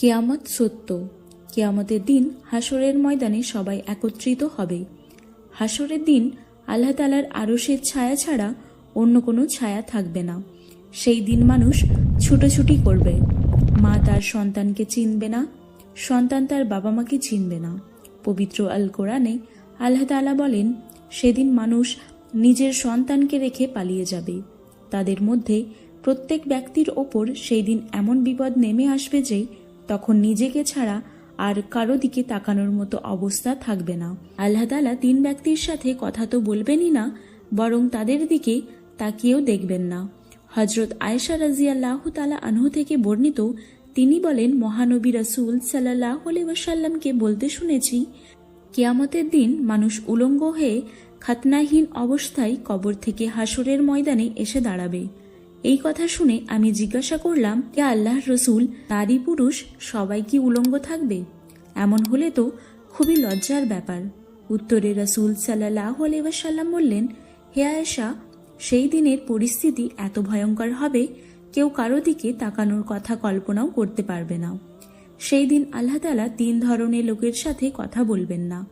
কেয়ামত সত্য। কেয়ামতের দিন হাসরের ময়দানে সবাই একত্রিত হবে। হাসরের দিন আল্লাহ তালার আরশের ছায়া ছাড়া অন্য কোনো ছায়া থাকবে না। সেই দিন মানুষ ছুটোছুটি করবে। মা তার সন্তানকে চিনবে না, সন্তান তার বাবা মাকে চিনবে না। পবিত্র আল কোরআনে আল্লাহ তালা বলেন, সেদিন মানুষ নিজের সন্তানকে রেখে পালিয়ে যাবে। তাদের মধ্যে প্রত্যেক ব্যক্তির ওপর সেই দিন এমন বিপদ নেমে আসবে যে তখন নিজেকে ছাড়া আর কারও দিকে তাকানোর মতো অবস্থা থাকবে না। আল্লাহ তালা তিন ব্যক্তির সাথে কথা তো বলবেনই না, বরং তাদের দিকে তাকিয়েও দেখবেন না। হজরত আয়েশা রাজিয়াল্লাহ তালা আনহু থেকে বর্ণিত তিনি বলেন, মহানবী রসুল সাল্লাহ ওয়াসাল্লামকে বলতে শুনেছি, কেয়ামতের দিন মানুষ উলঙ্গ হয়ে খাতনাহীন অবস্থায় কবর থেকে হাসরের ময়দানে এসে দাঁড়াবে। এই কথা শুনে আমি জিজ্ঞাসা করলাম, কে আল্লাহর রসুল? নারী পুরুষ? সবাই কি উলঙ্গ থাকবে? এমন হলে তো খুবই লজ্জার ব্যাপার। উত্তরে রসুল সাল্লাহ আলাইসাল্লাম বললেন, হে আয়েশা, সেই দিনের পরিস্থিতি এত ভয়ঙ্কর হবে, কেউ কারও দিকে তাকানোর কথা কল্পনাও করতে পারবে না। সেই দিন আল্লাহ তালা তিন ধরনের লোকের সাথে কথা বলবেন না,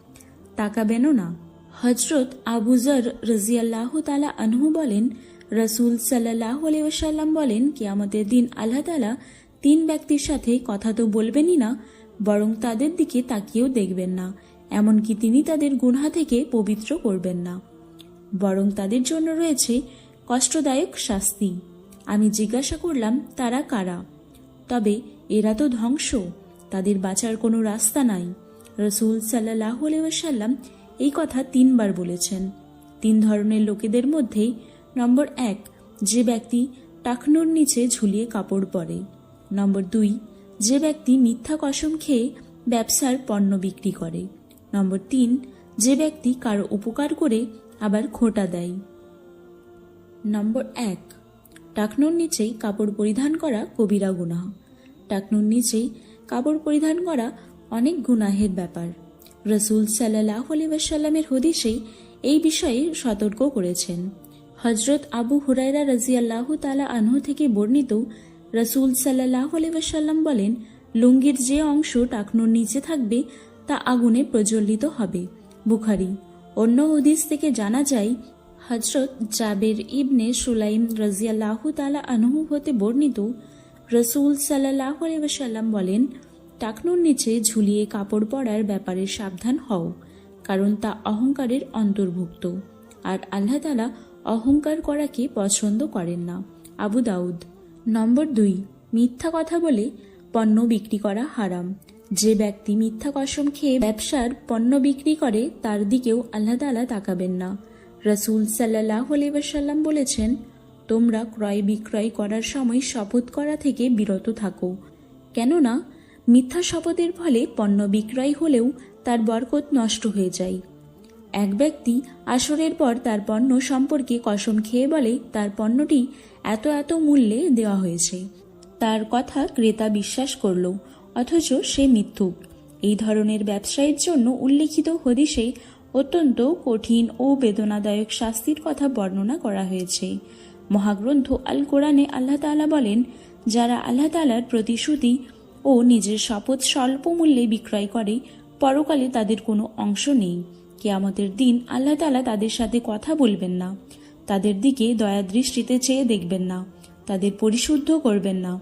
তাকাবেনও না। হজরত আবুজর রাজিয়াল্লাহ তালা আনহু বলেন রসুল সাল্লাহ আলাইসাল্লাম বলেন কি আমাদের দিন আল্লাহ তালা তিন ব্যক্তির সাথে কথা তো বলবেনই না, বরং তাদের দিকে তাকিয়েও দেখবেন না, এমনকি তিনি তাদের গুনহা থেকে পবিত্র করবেন না। বরং তাদের জন্য রয়েছে কষ্টদায়ক শাস্তি। আমি জিজ্ঞাসা করলাম, তারা কারা? তবে এরা তো ধ্বংস, তাদের বাঁচার কোনো রাস্তা নাই। রসুল সাল্লাহ সাল্লাম এই কথা তিনবার বলেছেন। তিন ধরনের লোকেদের মধ্যে নম্বর এক, যে ব্যক্তি টাকনোর নিচে ঝুলিয়ে কাপড় পরে। নম্বর দুই, যে ব্যক্তি মিথ্যা কসম খেয়ে ব্যবসার পণ্য বিক্রি করে। নম্বর তিন, যে ব্যক্তি কারও উপকার করে আবার খোটা দেয়। নম্বর এক, টাকনুর নিচেই কাপড় পরিধান করা কবিরা গুনাহ। টাকনুর নিচেই কাপড় পরিধান করা অনেক গুনাহের ব্যাপার। রসুল সাল্লাহ আলিবাসাল্লামের হদিসেই এই বিষয়ে সতর্ক করেছেন। হজরত আবু হুরাইরা রাজিয়াল্লাহ তালা আনহু থেকে বর্ণিত রসুল সাল্লাহ আলিবাসাল্লাম বলেন, লুঙ্গির যে অংশ টাকনুর নিচে থাকবে, তা আগুনে প্রজ্বলিত হবে। বুখারি। অন্য হদিস থেকে জানা যায় হজরত জাবের ইবনে সুলাইম রাজিয়াল্লাহ তালা আনহু হতে বর্ণিত রসুল সাল্লাহ আলাইসাল্লাম বলেন, টাকনুর নিচে ঝুলিয়ে কাপড় পরার ব্যাপারে সাবধান হও, কারণ তা অহংকারের অন্তর্ভুক্ত। আর আল্লাহ তালা অহংকার করাকে পছন্দ করেন না। আবু দাউদ। নম্বর দুই, মিথ্যা কথা বলে পণ্য বিক্রি করা হারাম। যে ব্যক্তি মিথ্যা কসম খেয়ে ব্যবসার পণ্য বিক্রি করে, তার দিকেও আল্লাহ তালা তাকাবেন না। রসুল সাল্লাহ আলিবাসাল্লাম বলেছেন, তোমরা ক্রয় বিক্রয় করার সময় শপথ করা থেকে বিরত থাকো। কেননা, মিথ্যা শপথের ফলে পণ্য বিক্রয় হলেও তার বরকত নষ্ট হয়ে যায়। এক ব্যক্তি আসরের পর তার পণ্য সম্পর্কে কসম খেয়ে বলে, তার পণ্যটি এত এত মূল্যে দেওয়া হয়েছে। তার কথা ক্রেতা বিশ্বাস করল, অথচ সে মিথ্যুক। এই ধরনের ব্যবসায়ের জন্য উল্লিখিত হদিসে অত্যন্ত কঠিন ও বেদনাদায়ক শাস্তির কথা বর্ণনা করা হয়েছে। মহাগ্রন্থ আল কোরআনে আল্লাহ তালা বলেন, যারা আল্লাহ তালার প্রতিশ্রুতি ও নিজের শপথ স্বল্প মূল্যে বিক্রয় করে, পরকালে তাদের কোনো অংশ নেই। কেয়ামতের দিন আল্লাহ তালা তাদের সাথে কথা বলবেন না। তাদের দিকে দয়া দৃষ্টিতে চেয়ে দেখবেন না। তাদের পরিশুদ্ধ করবেন না।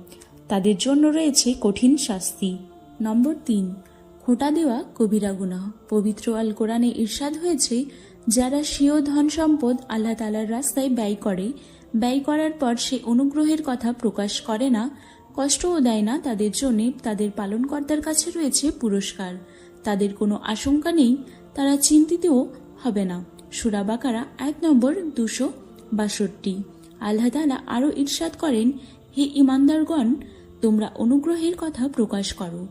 তাদের জন্য রয়েছে কঠিন শাস্তি। নম্বর তিন, খোটা দেওয়া কবিরা গুনাহ। পবিত্র আল কোরআনে ইরশাদ হয়েছে, যারা স্বীয় ধন সম্পদ আল্লাহ তালার রাস্তায় ব্যয় করে, ব্যয় করার পর সে অনুগ্রহের কথা প্রকাশ করে না, কষ্টও দেয় না তাদের জন্য তাদের পালনকর্তার কাছে রয়েছে পুরস্কার। তাদের কোনো আশঙ্কা নেই, তারা চিন্তিতও হবে না। সুরাবাকারা এক নম্বর দুশো বাষট্টি। আল্লাহ তালা আরও ইরশাদ করেন, হে ইমানদারগণ তোমরা অনুগ্রহের কথা প্রকাশ করো।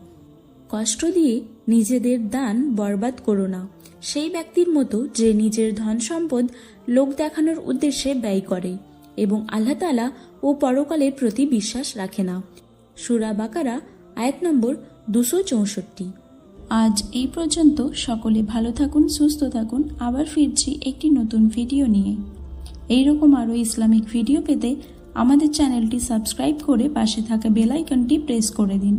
কষ্ট দিয়ে নিজেদের দান বরবাদ করো না। সেই ব্যক্তির মতো যে নিজের ধন সম্পদ লোক দেখানোর উদ্দেশ্যে ব্যয় করে এবং আল্লাহ তালা ও পরকালের প্রতি বিশ্বাস রাখে না। সুরা বাকারা, আয়াত নম্বর দুশো চৌষট্টি। আজ এই পর্যন্ত সকলে ভালো থাকুন, সুস্থ থাকুন। আবার ফিরছি একটি নতুন ভিডিও নিয়ে। এইরকম আরও ইসলামিক ভিডিও পেতে আমাদের চ্যানেলটি সাবস্ক্রাইব করে পাশে থাকা বেলাইকনটি প্রেস করে দিন।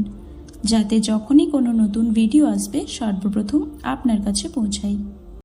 যাতে যখনই কোনো নতুন ভিডিও আসবে, সর্বপ্রথম আপনার কাছে পৌঁছায়